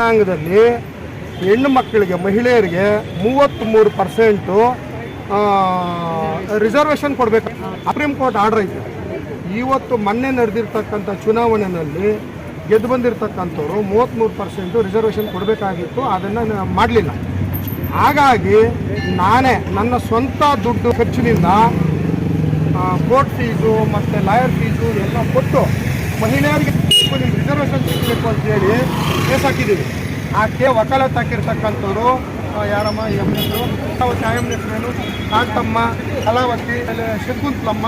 ಜನಾಂಗದಲ್ಲಿ ಹೆಣ್ಣು ಮಕ್ಕಳಿಗೆ, ಮಹಿಳೆಯರಿಗೆ ಮೂವತ್ತ್ಮೂರು ಪರ್ಸೆಂಟು ರಿಸರ್ವೇಷನ್ ಕೊಡಬೇಕು. ಸುಪ್ರೀಂ ಕೋರ್ಟ್ ಆರ್ಡರ್ ಐತೆ ಇವತ್ತು ಮೊನ್ನೆ ನಡೆದಿರ್ತಕ್ಕಂಥ ಚುನಾವಣೆಯಲ್ಲಿ ಗೆದ್ದು ಬಂದಿರತಕ್ಕಂಥವ್ರು ಮೂವತ್ತ್ಮೂರು ಪರ್ಸೆಂಟು ರಿಸರ್ವೇಷನ್ ಕೊಡಬೇಕಾಗಿತ್ತು, ಅದನ್ನು ಮಾಡಲಿಲ್ಲ. ಹಾಗಾಗಿ ನಾನೇ ನನ್ನ ಸ್ವಂತ ದುಡ್ಡು ಖರ್ಚಿನಿಂದ ಕೋರ್ಟ್ ಫೀಸು ಮತ್ತು ಲಾಯರ್ ಫೀಸು ಎಲ್ಲ ಕೊಟ್ಟು ಮಹಿಳೆಯರಿಗೆ ನಿಮ್ಗೆ ರಿಸರ್ವೇಷನ್ ಸಿಗಬೇಕು ಅಂತ ಹೇಳಿ ಕೇಸ್ ಹಾಕಿದ್ದೀವಿ. ಆ ಕೇ ವಕಾಲತ್ ಹಾಕಿರ್ತಕ್ಕಂಥವ್ರು ಯಾರಮ್ಮ ಎಂ ತಾವು ಎಂ ಹೆಸರೇನು ಕಾಂತಮ್ಮ, ಕಲಾವತಿ ಶಕುಂತಲಮ್ಮ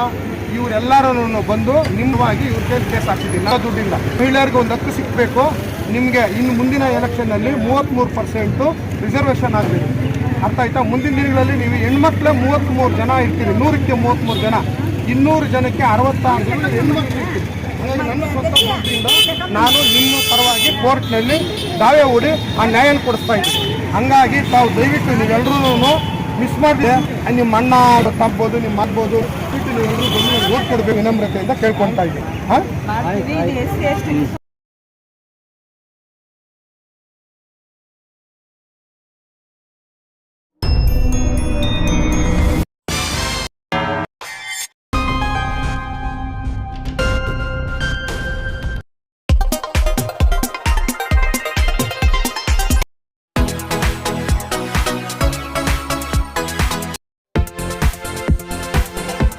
ಇವರೆಲ್ಲರೂ ಬಂದು ನಿಮ್ಮವಾಗಿ ಇವ್ರ ಕೇಸ್ ಕೇಸ್ ಹಾಕಿದ್ದೀವಿ. ನಾವು ದುಡ್ಡಿಲ್ಲ ಮಹಿಳೆಯರಿಗೆ ಒಂದು ಹಕ್ಕು ಸಿಗಬೇಕು ನಿಮಗೆ ಇನ್ನು ಮುಂದಿನ ಎಲೆಕ್ಷನ್ನಲ್ಲಿ ಮೂವತ್ತ್ಮೂರು ಪರ್ಸೆಂಟು ರಿಸರ್ವೇಷನ್ ಆಗಬೇಕು. ಅರ್ಥ ಆಯ್ತಾ? ಮುಂದಿನ ದಿನಗಳಲ್ಲಿ ನೀವು ಹೆಣ್ಮಕ್ಳೇ ಮೂವತ್ತ್ಮೂರು ಜನ ಇರ್ತೀರಿ. ನೂರಕ್ಕೆ ಮೂವತ್ತ್ಮೂರು ಜನ. ಇನ್ನೂರು ಜನಕ್ಕೆ ಅರವತ್ತಾರು ಜನ ಹೆಣ್ಮಕ್ಳು ಇರ್ತೀರಿ ಹಾಗಾಗಿ ನನ್ನ ಸ್ವಂತ ದುಡ್ಡಿಂದ ನಾನು ನಿಮ್ಮ ಪರವಾಗಿ ಕೋರ್ಟ್ನಲ್ಲಿ ದಾವೆ ಹೂಡಿ ಆ ನ್ಯಾಯ ಕೊಡಿಸ್ತಾ ಇದ್ದೀನಿ. ಹಂಗಾಗಿ ತಾವು ದಯವಿಟ್ಟು ನೀವೆಲ್ಲರೂ ಮಿಸ್ ಮಾಡಿದೆ. ನಿಮ್ಮ ಅಣ್ಣ ತಪ್ಬೋದು ನಿಮ್ಮ ಮಾಡ್ಬೋದು ಬಿಟ್ಟು ನೀವೆಲ್ಲರೂ ಬಂದು ಓದ್ ಕೊಡ್ಬೇಕು ವಿನಮ್ರತೆಯಿಂದ ಕೇಳ್ಕೊಳ್ತಾ ಇದ್ದೀನಿ. ಹಾಂ?